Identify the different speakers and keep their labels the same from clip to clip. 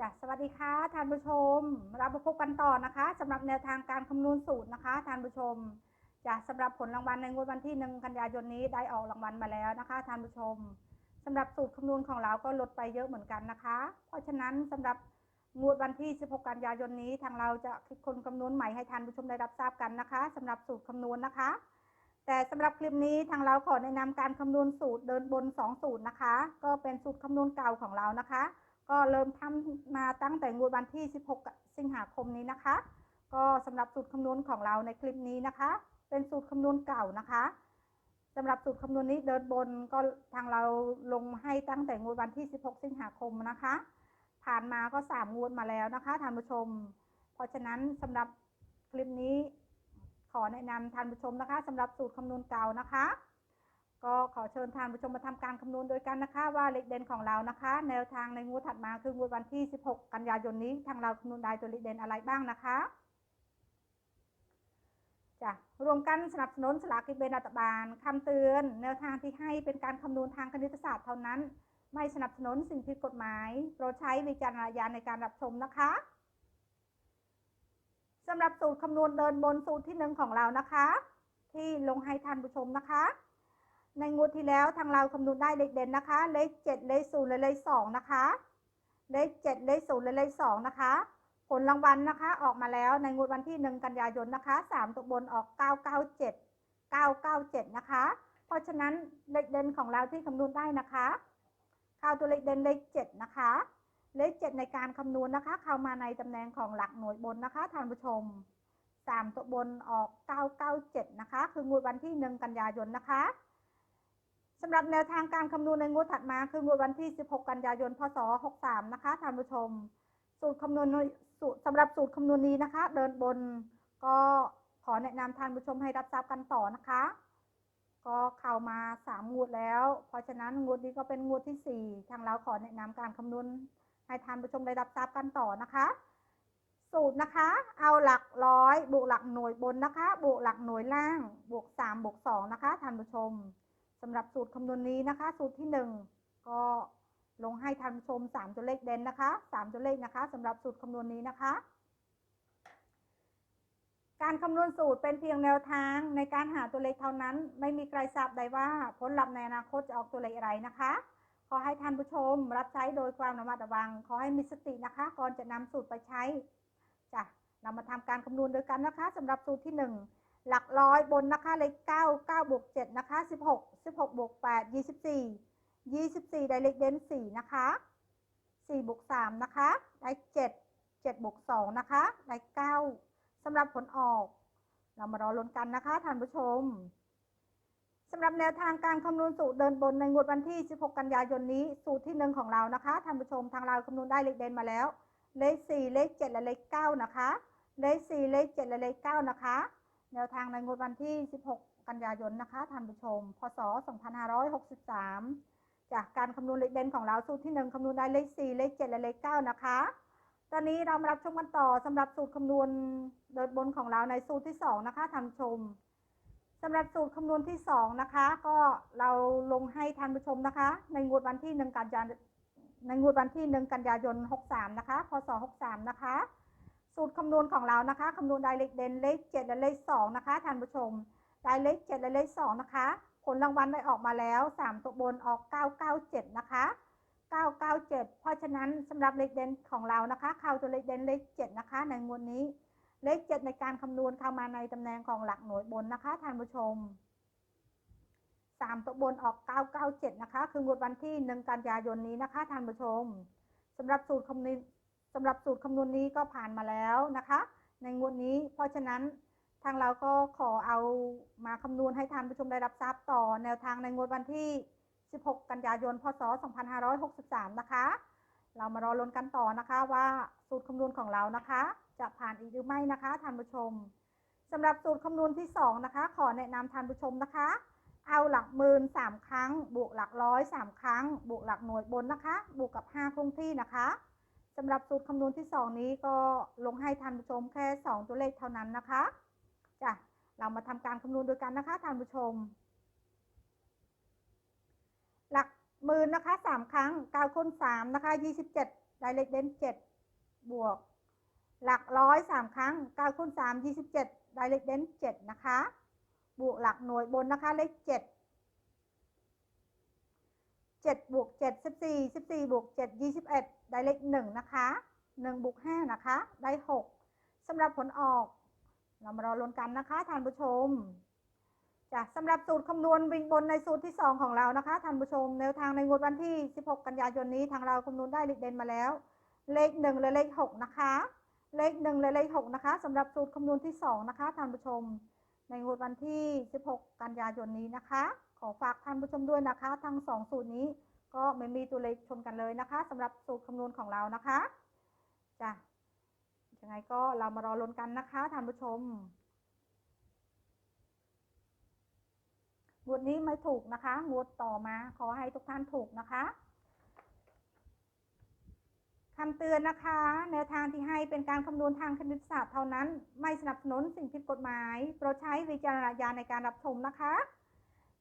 Speaker 1: จ้ะสวัสดีค่ะท่านผู้ชม เรามาพบกันต่อนะคะสำหรับแนวทางการคำนวณสูตรนะคะท่านผู้ชมจ้ะสำหรับผลรางวัลในงวดวันที่หนึ่งกันยายนนี้ได้ออกรางวัลมาแล้วนะคะท่านผู้ชมสำหรับสูตรคำนวณของเราก็ลดไปเยอะเหมือนกันนะคะ เพราะฉะนั้นสำหรับงวดวันที่ 16 กันยายนนี้ ทางเราจะคิดคนคำนวณใหม่ให้ท่านผู้ชมได้รับทราบกันนะคะสำหรับสูตรคำนวณนะคะ แต่สำหรับคลิปนี้ทางเราขอแนะนำการคำนวณสูตรเดินบน 2 สูตรนะคะ ก็เป็นสูตรคำนวณเก่าของเรานะคะ ก็เริ่มทำมาตั้งแต่งวดวันที่ 16 สิงหาคมนี้นะคะ ก็สำหรับสูตรคำนวณของเราในคลิปนี้นะคะ เป็นสูตรคำนวณเก่านะคะสำหรับสูตรคำนวณนี้เดินบนก็ทางเราลงให้ตั้งแต่งวดวันที่ 16 สิงหาคมนะคะ ผ่านมาก็ 3 งวดมาแล้วนะคะท่านผู้ชม เพราะฉะนั้นสำหรับคลิปนี้ขอแนะนำท่านผู้ชมนะคะสำหรับสูตรคำนวณเก่านะคะ ก็ขอเชิญท่านผู้ชมมาทำการคำนวณโดยกันนะคะ ว่าเลขเด่นของเรานะคะ แนวทางในงวดถัดมาคืองวดวันที่ 16 กันยายนนี้ ทางเราคำนวณได้ตัวเลขเด่นอะไรบ้างนะคะจ้ะรวมกันสนับสนุนสลากกินแบ่งรัฐบาลคำเตือน แนวทางที่ให้เป็นการคำนวณทางคณิตศาสตร์เท่านั้น ไม่สนับสนุนสิ่งผิดกฎหมายโปรดใช้วิจารณญาณในการรับชมนะคะสำหรับสูตรคำนวณเดินบนสูตรที่หนึ่งของเรานะคะ ที่ลงให้ท่านผู้ชมนะคะ ในงวดที่แล้วทางเราคำนวณได้เลขเด่นนะคะ เลขเจ็ดเลขศูนย์และเลขสองนะคะ เลขเจ็ดเลขศูนย์และเลขสองนะคะ ผลรางวัลนะคะ ออกมาแล้วในงวดวันที่หนึ่งกันยายนนะคะสามตัวบนออกเก้าเก้าเจ็ดเก้าเก้าเจ็ดนะคะ เพราะฉะนั้นเลขเด่นของเราที่คำนวณได้นะคะเข้าตัวเลขเด่นเลขเจ็ดนะคะ เลขเจ็ดในการคำนวณนะคะ เข้ามาในตำแหน่งของหลักหน่วยบนนะคะท่านผู้ชมสามตัวบนออกเก้าเก้าเจ็ดนะคะ คืองวดวันที่หนึ่งกันยายนนะคะ สำหรับแนวทางการคำนวณในงวดถัดมาคืองวดวันที่ 16 กันยายน พศ 63 นะคะท่านผู้ชม สูตรคำนวณสูตรสำหรับสูตรคำนวณนี้นะคะ เดินบนก็ขอแนะนำท่านผู้ชมให้รับทราบกันต่อนะคะ ก็เข้ามา3งวดแล้ว เพราะฉะนั้นงวดนี้ก็เป็นงวดที่ 4 ทางเราขอแนะนำการคำนวณให้ท่านผู้ชมได้รับทราบกันต่อนะคะ สูตรนะคะ เอาหลักร้อยบวกหลักหน่วยบนนะคะ บวกหลักหน่วยล่าง บวก3บวก2นะคะท่านผู้ชมำหรับสูตรคำนวณนี้นะคะ สูตรที่ 1 ก็ลงให้ท่านชม 3 ตัวเลขเด่นนะคะ 3 ตัวเลขนะคะสำหรับสูตรคำนวณนี้นะคะ การคำนวณสูตรเป็นเพียงแนวทางในการหาตัวเลขเท่านั้น ไม่มีใครทราบได้ว่าผลลัพธ์ในอนาคตจะออกตัวเลขอะไรนะคะ ขอให้ท่านผู้ชมรับใช้โดยความระมัดระวัง ขอให้มีสตินะคะ ก่อนจะนำสูตรไปใช้จ้ะเรามาทำการคำนวณโดยกันนะคะสำหรับสูตรที่ 1 หลักร้อยบนนะคะเลข9 9บวก7นะคะ16 16บวก8 24 24ได้เลขเด่น4นะคะ4บวก3นะคะ ได้7 7บวก2นะคะ ได้9สำหรับผลออก เรามารอลุ้นกันนะคะท่านผู้ชมสำหรับแนวทางการคำนวณสูตรเดินบนในงวดวันที่ 16 กันยายนนี้ สูตรที่หนึ่งของเรานะคะท่านผู้ชมทางเราคำนวณได้เลขเด่นมาแล้ว เลข 4 เลข 7 และเลข 9 นะคะ เลข 4 เลข 7 และเลข 9 นะคะ แนวทางในงวดวันที่ 16 กันยายนนะคะท่านผู้ชม พศ 2563 จากการคำนวณเลขเด่นของเราสูตรที่ 1คำนวณได้เลข 4 เลข 7 และเลข 9 นะคะ ตอนนี้เรามารับชมกันต่อสำหรับสูตรคำนวณเดินบนของเราในสูตรที่ 2 นะคะท่านผู้ชมสำหรับสูตรคำนวณที่ 2 นะคะ ก็เราลงให้ท่านผู้ชมนะคะ ในงวดวันที่ 1 กันยายนในงวดวันที่ 1 กันยายน 63 นะคะ พศ 63 นะคะ สูตรคำนวณของเรานะคะคำนวณได้เลขเด่นเลข7และเลข2นะคะท่านผู้ชมได้เลข7และเลข2นะคะผลรางวัลได้ออกมาแล้ว3ตัวบนออก997นะคะ997เพราะฉะนั้นสำหรับเลขเด่นของเรานะคะเข้าตัวเลขเด่นเลข7นะคะในงวดนี้เลข7ในการคำนวณเข้ามาในตำแหน่งของหลักหน่วยบนนะคะท่านผู้ชม3ตัวบนออก 997 นะคะ คืองวดวันที่ 1 กันยายนนี้นะคะท่านผู้ชมสำหรับสูตรคำนวณ สำหรับสูตรคำนวณนี้ก็ผ่านมาแล้วนะคะ ในงวดนี้ เพราะฉะนั้นทางเราก็ขอเอามาคำนวณให้ท่านผู้ชมได้รับทราบต่อแนวทางในงวดวันที่ 16 กันยายน พศ 2563 นะคะ เรามารอลุ้นกันต่อนะคะว่าสูตรคำนวณของเรานะคะ จะผ่านอีกหรือไม่นะคะท่านผู้ชมสำหรับสูตรคำนวณที่ 2 นะคะ ขอแนะนำท่านผู้ชมนะคะ เอาหลักหมื่นสามครั้ง บวกหลักร้อยสามครั้ง บวกหลักหน่วยบนนะคะ บวกกับ 5 คงที่นะคะ สำหรับสูตรคำนวณที่ 2 นี้ก็ลงให้ท่านผู้ชมแค่ 2 ตัวเลขเท่านั้นนะคะจ้ะเรามาทำการคำนวณด้วยกันนะคะท่านผู้ชม หลักหมื่นนะคะสามครั้งเก้าคูณสามนะคะยี่สิบเจ็ดได้เลขเด่นเจ็ดบวก หลักร้อยสามครั้งเก้าคูณสามยี่สิบเจ็ดได้เลขเด่นเจ็ดนะคะ บวกหลักหน่วยบนนะคะเลขเจ็ดเจ็ดบวกเจ็ดสิบสี่สิบสี่บวกเจ็ดยี่สิบเอ็ดได้เลขหนึ่งนะคะหนึ่งบวกห้านะคะ ได้หกสำหรับผลออก เรามารอลุ้นกันนะคะท่านผู้ชมจ้ะสำหรับสูตรคำนวณวิ่งบนในสูตรที่ 2 ของเรานะคะท่านผู้ชมแนวทางในงวดวันที่ 16 กันยายนนี้ทางเราคำนวณได้เลขเด่นมาแล้ว เลข 1 และเลข 6 นะคะ เลข 1 และเลข 6 นะคะสำหรับสูตรคำนวณที่ 2 นะคะท่านผู้ชม ในงวดวันที่ 16 กันยายนนี้นะคะ อฝากท่านผู้ชมด้วยนะคะ ทั้ง 2 สูตรนี้ก็ไม่มีตัวเลขชนกันเลยนะคะสำหรับสูตรคำนวณของเรานะคะจ้ะยังไงก็เรามารอลุ้นกันนะคะท่านผู้ชมงวดนี้ไม่ถูกนะคะงวดต่อมาขอให้ทุกท่านถูกนะคะคำเตือนนะคะแนวทางที่ให้เป็นการคำนวณทางคณิตศาสตร์เท่านั้น ไม่สนับสนุนสิ่งผิดกฎหมาย โปรดใช้วิจารณญาณในการรับชมนะคะ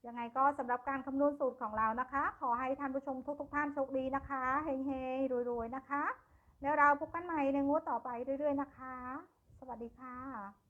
Speaker 1: ยังไงก็สำหรับการคำนวณสูตรของเรานะคะ ขอให้ท่านผู้ชมทุกๆทท่านโชคดีนะคะเฮงๆรวยๆนะคะ แล้วเราพบกันใหม่ในงวดต่อไปเรื่อยๆนะคะ สวัสดีค่ะ